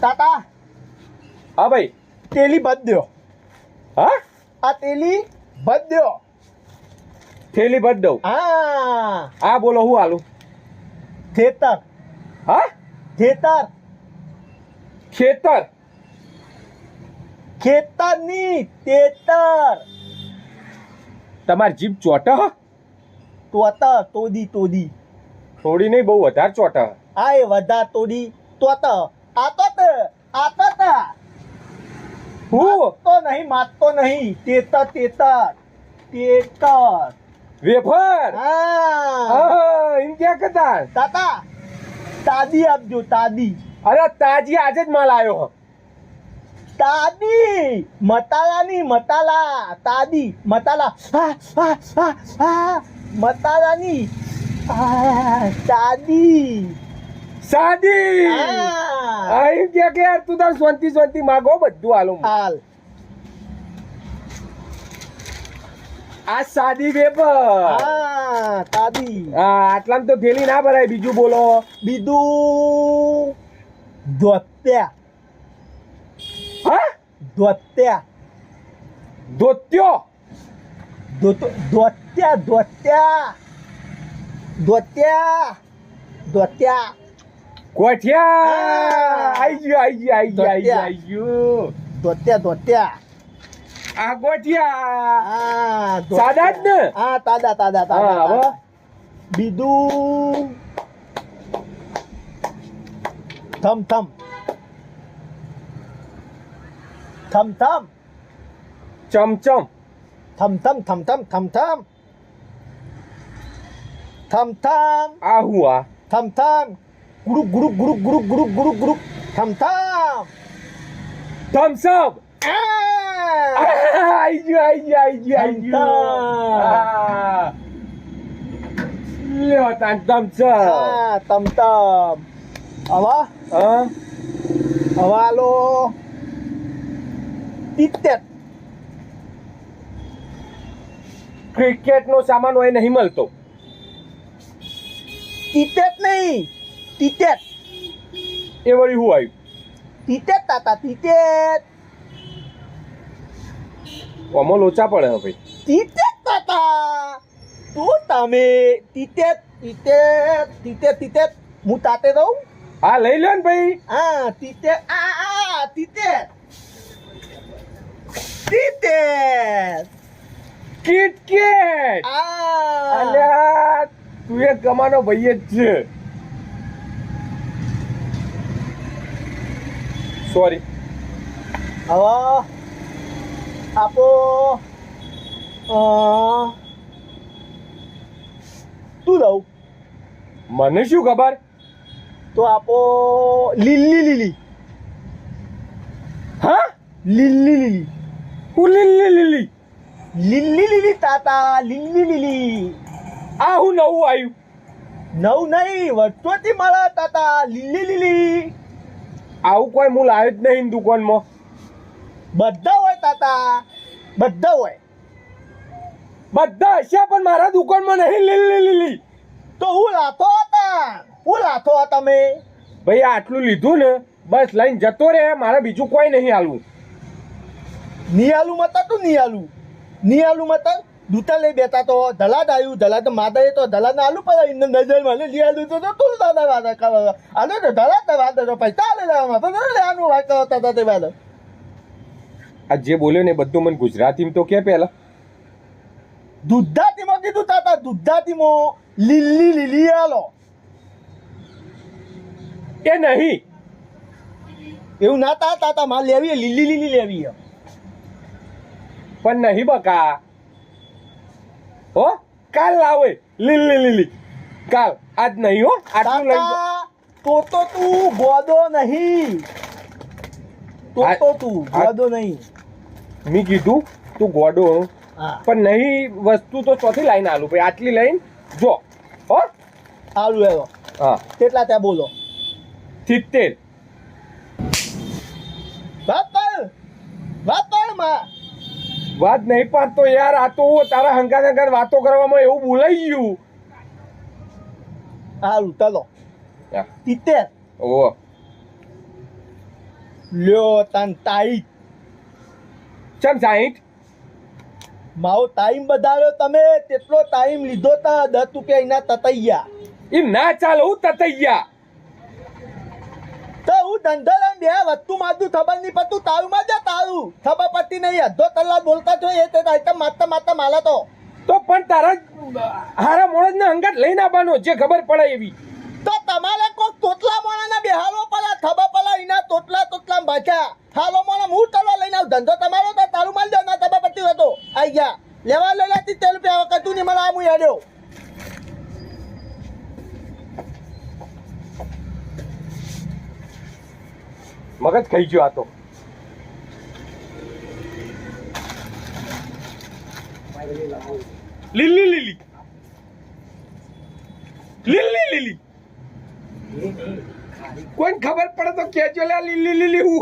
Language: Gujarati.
તાતા. હા ભાઈ. તેલી બદ દ્યો. હા? આ તેલી બદ દ્યો. થેલી ભર દઉં. હા. આ બોલો હું હાલું? ખેતર. હા? ખેતર. ખેતર. ખેતરની તેતર. તમારી જીભ ચોટ હ. તોત તોડી તોડી થોડી નહીં બહુ વધારે ચોટ હ આ એ વધા તોડી તોત આ તો આ તો હું? તો નહીં માતતો નહીં. તેતર તેતર તેતર. વેફર? હા. એમ ક્યાં કરતા તાતા તાદી આપજો તાદી. અરે તાજી આજે જ માલ આવ્યો તાદી મતાલાની મતાલા તાદી મતાલા. મતાલાની તાદી. સાદી. હા. કે કે યાર તું તાર શાંતિ શાંતિ માગો બધું હાલું. હાલ. આ સાદી વેફર. હા તાદી. હા આટલામાં તો થેલી ના ભરાય બીજું બોલો. બીજું ધોત્યા. હા? ધોત્યા. ધોત્યો? ધોતો- ધોત્યા ધોત્યા. ધોત્યા ધોત્યા. કોઠિયા હા. આઈ ગયો આઈ ગયો આઈ ગયો આઈ ગયો આઈ ગયો ધોત્યા ધોત્યા આ ગોઠિયા હા ધોત્યા. સાદા જ ને હા તાદા તાદા હા તાદા હવે તાદા. બીજું થમ થમ થમ થમ ચમચમ થમ થમ થમ થમ થમ થમ થમ થમ આ હું આ થમ થમ गुरु गुरु गुरु गुरु गुरु गुरु गुरु थमथम थम्सअप आयजी आयजी आयजी आयजी लेवतान थम्सअप સામાન હોય નહીં મળતો तित्त्यात नाही. તિત્તેર એ વળી હું આવ્યું તિત્તેર તાતા તિત્તેર આમાં લોચા પડે હે ભાઈ. તિત્તેર તાતા. તું તમે તિત્તેર તિત્તેર તિત્તેર તિત્તેર હું તાતે રહું? હા લઈ લો ને ભાઈ. આ તીતે આ આ તીતે તિત્તેર કિટકેટ. આ. અલ્યા તું એક ગમાનો ભાઈ જ છે. સોરી હવે આપો તું લઉં મને શું ખબર? તો આપો લીલી લીલી. હા? લીલી લીલી. હું લીલી લીલી. લીલી લીલી તાતા લીલી લીલી. આ હું નવું આવ્યું. નવું નહીં વર્ષોથી મળે તાતા લીલી લીલી. આવું કોઈ હું લાવ્યો જ નહીં દુકાનમાં. બધા હોય તાતા. બધા હોય. બધા હશે પણ મારા દુકાનમાં નહીં. લીલી લીલી તો હું લાથો હતા? હું લાથો હતા તમે? ભાઈ આટલું લીધું ને બસ લઈને જતો રહે મારે બીજું કોઈ નહીં હાલવું. નિયાલું મત તું નિયાલું નિયાલું મત દૂતા લઈ બેઠા તો ધલાદ આવ્યું ધલાદ માદા તો ધલાદ આલુ પડે ઇન્દ નજરમાં નિયાલું તો તો તું દાદા વાદા કરો. આલો તો ધલાદ વાદા તો પૈસા આલે લેવામાં તો ન લેવાનું વાત કરતા હતા તે વાદા આ જે બોલ્યો ને બધું મને ગુજરાતીમાં તો કે પહેલા દુધાતીમાં કીધું તાતા દુધાતીમાં લીલી લીલી આલો. એ નહીં. એવું ના તા તાતા માં લેવી લીલી લીલી લેવી પણ નહીં બકા. હો કાલ લાવે. લીલી લીલી કાલ. આજ નહીં હો. આટલું લઈ. તો તો તું ગોદો નહીં. તો તો તું ગોદો નહીં. મેં કીધું તું ગોડો હા. પણ નહીં વસ્તુ તો ચોથી લાઈન આલું ભાઈ. આટલી લાઈન જો. હો. આલુ એવો હા. કેટલા ત્યાં બોલો? સિત્તેર. બાપલ વાતમાં. વાત નહીં પાડતો યાર આ તો તારા હંગાત હંગાત વાતો કરવામાં એવું બોલાઈ ગયું. સારું ચાલો હા. ઓ લ્યો તાન તાઈ. ચમ સાહીઠ? મારો ટાઈમ બધાડ્યો તમે તેટલો ટાઈમ લીધો તા દસ કે એના તતૈયા. એ ના ચાલ હું તતૈયા. તો હું ધંધો લઈને બે વસ્તુ મારું ખબર નહીં પડતું. તારું માં જા તારું ખબર પડતી નહીં. અડધો કલાક બોલતા છો એ તે આઈટમ માતા માતા માલા તો. તો પણ તારા હારા મોણસ ને અંગત લઈને આવવાનો જે ખબર પડે એવી. તો તમારે કોઈ તોતલા મોણાના બેહાલો પડે. ખબર પડે એના તોતલા તોતલા બાચા હાલો મોણા હું તલવા લઈને આવ. ધંધો તમારો તો તારું માલ જાવ ના ખબર પડતી હતો આઈ ગયા. લેવા લઈ લેતી તેલ રૂપિયા વખત તું નહીં. મને આ હું હેડ્યો મગજ ખાઈ ગયો આ તો. લીલી લીલી લીલી. લીલી કોઈને ખબર પડે તો કેજો લીલી લીલી હું